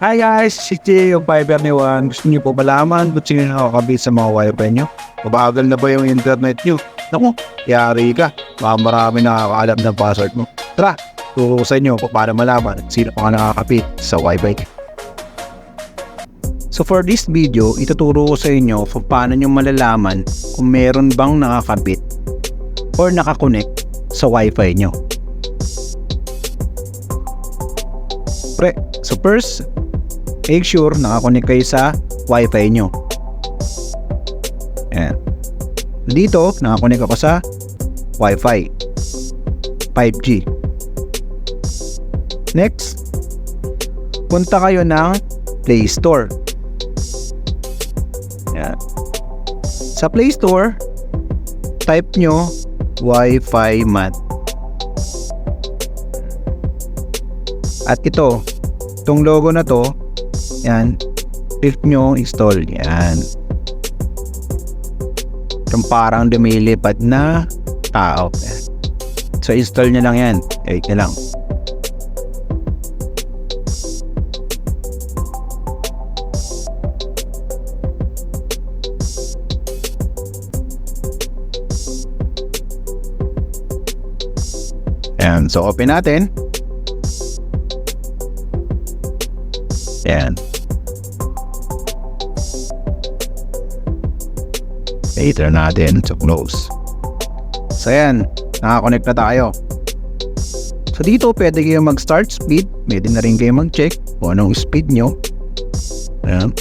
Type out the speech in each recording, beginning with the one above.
Hi guys, si Chi, yung Fiber ni Juan. Gusto niyo po malaman kung sino nakakabit sa mga wifi niyo? Mabagal na ba yung internet niyo? Naku, yari ka. Baka marami nakakaalam ng password mo. Tara, turo ko sa inyo kung paano malaman sino pa nakakabit sa wifi. So for this video, ituturo ko sa inyo kung paano nyo malalaman kung meron bang nakakabit or nakakonect sa wifi nyo. Pre, so first, make sure nakakonect kayo sa wifi nyo. Ayan. Dito, nakakonect ako sa wifi. 5G. Next, punta kayo ng Play Store. Ayan. Sa Play Store, type nyo Wi-Fi mat. At ito, itong logo na to, yan, click nyo install. Yan. Itong parang lumilipad na tao. So, install nyo lang yan. Wait nyo lang. Ayan. So, open natin. Ayan. Later natin to close. So, ayan. Nakakonect na tayo. So, dito pwede kayo mag-start speed. Pwede na rin kayo mag-check kung anong speed nyo. Ayan.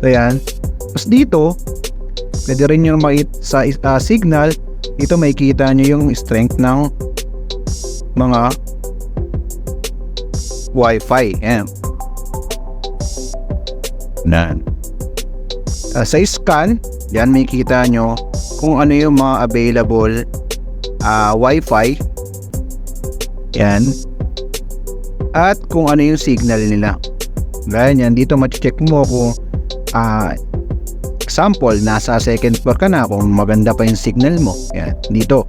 So yan. Tapos dito, pwede rin yung makita sa uh, signal, dito makikita nyo yung strength ng mga Wi-Fi. Yan. Yan. Uh, sa scan, yan makikita nyo kung ano yung mga available uh, Wi-Fi. Yan. At kung ano yung signal nila. Ganyan, dito ma-check mo kung uh, example, nasa second floor ka na kung maganda pa yung signal mo. Yan, dito.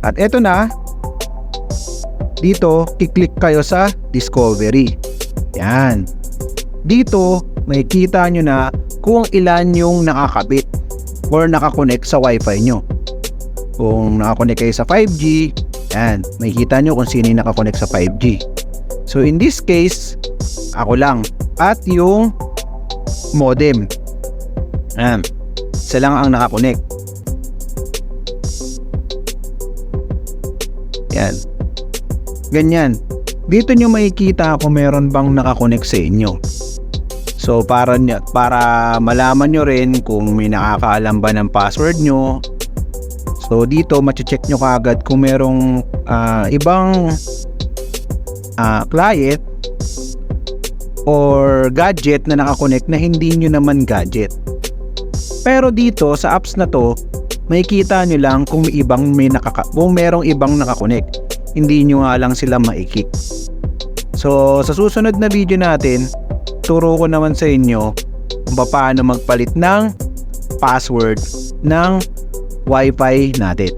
At eto na, dito, kiklik kayo sa discovery. Yan. Dito, makikita nyo na kung ilan yung nakakabit or nakakonect sa wifi nyo. Kung nakakonect kayo sa 5G, yan, makikita nyo kung sino yung nakakonect sa 5G. So in this case, ako lang at yung modem. Ayan. Isa lang ang nakakonect. Yan. Ganyan. Dito nyo makikita kung meron bang nakakonect sa inyo. So para, para malaman nyo rin kung may nakakaalam ba ng password nyo. So dito mache-check nyo kaagad kung merong uh, ibang uh, client or gadget na nakakonect na hindi nyo naman gadget. Pero dito sa apps na to, makikita nyo lang kung may ibang may nakaka kung merong ibang nakakonect. Hindi nyo nga lang sila maikik. So sa susunod na video natin, turo ko naman sa inyo kung paano magpalit ng password ng wifi natin.